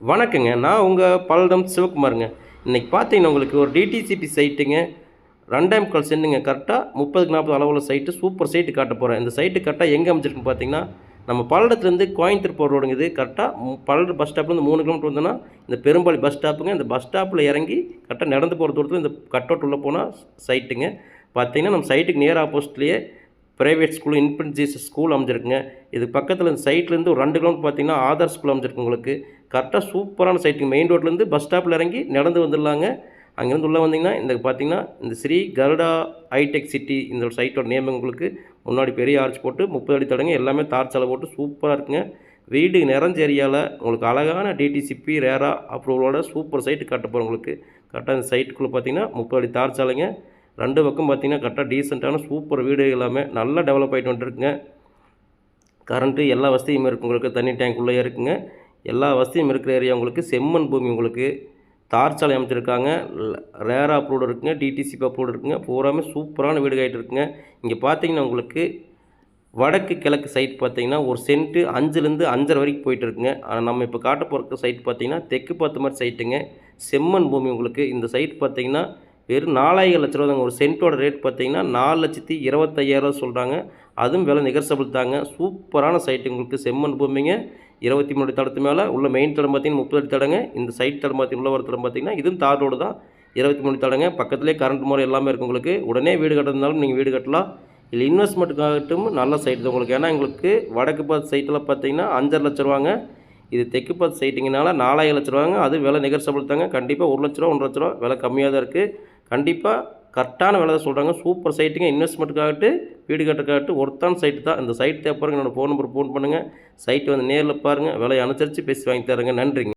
வணக்கங்க. நான் உங்கள் பல்லடம் சிவகுமாருங்க. இன்றைக்கி பார்த்தீங்கன்னா உங்களுக்கு ஒரு டிடிசிபி சைட்டுங்க ரெண்டாம் கால் சென்னுங்க கரெக்டாக முப்பதுக்கு நாற்பது அளவில் சைட்டு சூப்பர் சைட்டு காட்ட போகிறேன் இந்த சைட்டு கரெக்டாக எங்கே அமைச்சிருக்குன்னு பார்த்தீங்கன்னா நம்ம பல்லடத்துலேருந்து கோயம்புத்தூர் போகிற ரோடுங்க இது கரெக்டாக பல்லடம் பஸ் ஸ்டாப்லேருந்து மூணு கிலோமீட்டர் வந்தோன்னா இந்த பெரும்பாலி பஸ் ஸ்டாப்புங்க இந்த பஸ் ஸ்டாப்பில் இறங்கி கரெக்டாக நடந்து போகிற தூரத்தில் இந்த கட் அவுட் உள்ளே போனால் சைட்டுங்க பார்த்தீங்கன்னா நம்ம சைட்டுக்கு near ஆப்போசிட்லேயே private school infant Jesus school அமைஞ்சிருக்குங்க. இது பக்கத்தில் இந்த சைட்லேருந்து ஒரு ரெண்டு கிலோமீட்டர் பார்த்தீங்கன்னா ஆதார் ஸ்கூல் அமைஞ்சிருக்கு உங்களுக்கு. கரெக்டாக சூப்பரான சைட்டுங்க. மெயின் ரோட்லேருந்து பஸ் ஸ்டாப்பில் இறங்கி நடந்து வந்துடலாங்க. அங்கேருந்து உள்ளே வந்தீங்கன்னா இந்த பார்த்தீங்கன்னா இந்த ஸ்ரீ கருடா ஹைடெக் சிட்டி இந்த சைட்டோட நேம் உங்களுக்கு முன்னாடி பெரிய ஆர்ச் போட்டு முப்பது அடி தடங்க எல்லாமே தார் சாலை போட்டு சூப்பராக இருக்குங்க. வீடு நிறைஞ்ச ஏரியாவில் உங்களுக்கு அழகான டிடிசிபி ரேரா அப்ரூவலோட சூப்பர் சைட்டு கட்ட போகிறோம் உங்களுக்கு. கரெக்டாக இந்த சைட்டுக்குள்ளே பார்த்தீங்கன்னா முப்பது அடி தார் சாலைங்க. ரெண்டு பக்கம் பார்த்தீங்கன்னா கரெக்டாக டீசெண்டான சூப்பர் வீடு எல்லாமே நல்லா டெவலப் ஆகிட்டு வந்துருக்குங்க. கரண்ட்டு எல்லா வசதியும் இருக்குது உங்களுக்கு தண்ணி டேங்க் உள்ளே இருக்குங்க. எல்லா வசதியும் இருக்கிற ஏரியா உங்களுக்கு செம்மண் பூமி உங்களுக்கு. தார் சாலை அமைச்சிருக்காங்க. ரேரா அப்ரூவ்டு இருக்குங்க டிடிசிபி அப்ரூவ்டு இருக்குங்க. பூராமே சூப்பரான வீடு ஆகிட்டு இருக்குங்க. இங்கே பார்த்தீங்கன்னா உங்களுக்கு வடக்கு கிழக்கு சைட் பார்த்திங்கன்னா ஒரு சென்ட்டு அஞ்சுலேருந்து அஞ்சரை வரைக்கும் போயிட்டு இருக்குங்க. ஆனால் நம்ம இப்போ காட்ட போகிற சைட் பார்த்திங்கன்னா தெற்கு பார்த்த மாதிரி சைட்டுங்க செம்மண் பூமி உங்களுக்கு. இந்த சைட் பார்த்திங்கன்னா வெறும் நாலாயிரம் லட்ச ரூபா தாங்க ஒரு சென்ட்டோட ரேட் பார்த்தீங்கன்னா நாலு லட்சத்தி இருபத்தையாயிரம் சொல்கிறாங்க அதுவும் விலை நிகர்சபிள் தாங்க. சூப்பரான சைட்டு உங்களுக்கு செம்மண் பூமிங்க. இருபத்தி மூணு தடத்து மேலே உள்ள மெயின் தடம் பார்த்தீங்கன்னா முப்பது அடி தடங்க. இந்த சைட் தடம் பார்த்தீங்கன்னா உள்ள ஒரு தடம் பார்த்தீங்கன்னா இதுவும் தார் ரோடு தான். இருபத்தி மூணு தடங்க. பக்கத்துலேயே கரண்ட் முறை எல்லாமே இருக்குது உங்களுக்கு. உடனே வீடு கட்டிருந்தாலும் நீங்கள் வீடு கட்டலாம். இல்லை இன்வெஸ்ட்மெண்ட்டுக்காகட்டும் நல்ல சைட்டு தான் உங்களுக்கு. ஏன்னா எங்களுக்கு வடக்கு பார்த்து சைட்டில் பார்த்தீங்கன்னா அஞ்சரை லட்ச ரூபாங்க. இது தெற்கு பார்த்து சைட்டிங்கனால நாலாயிரம் லட்ச ரூபாங்க. அது விலை நிகர்சபிள் தாங்க. கண்டிப்பாக ஒரு லட்ச ரூபா ஒன்றரை லட்ச ரூபா விலை கம்மியாக தான் இருக்குது கண்டிப்பாக கரெக்டான விலை தான் சொல்கிறாங்க சூப்பர் சைட்டுங்க. இன்வெஸ்ட்மெண்ட்டுக்காகட்டு வீடு கட்டுறக்காகட்டு ஒருத்தான சைட்டு தான். இந்த சைட் தேவைப்படுங்க என்னோடய ஃபோன் நம்பர் ஃபோன் பண்ணுங்கள் சைட்டு வந்து நேரில் பாருங்கள் விலையை அனுசரித்து பேசி வாங்கி தரேங்க. நன்றிங்க.